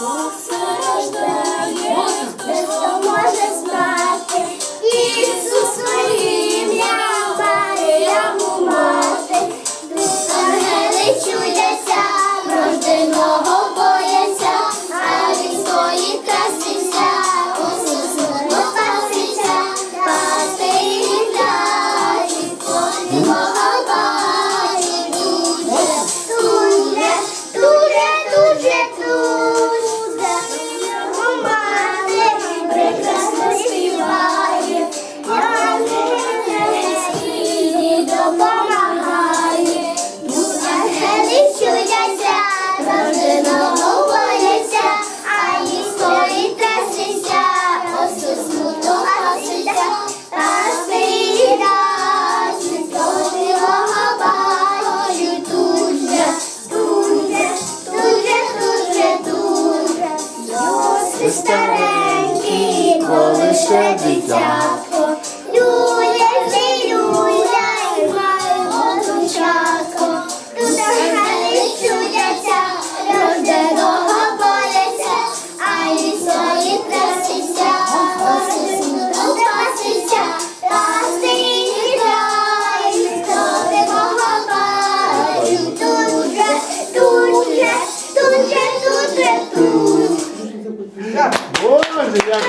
Бог страждає, без того може знати. Старенькі, коли ще дитятко. Buenos días.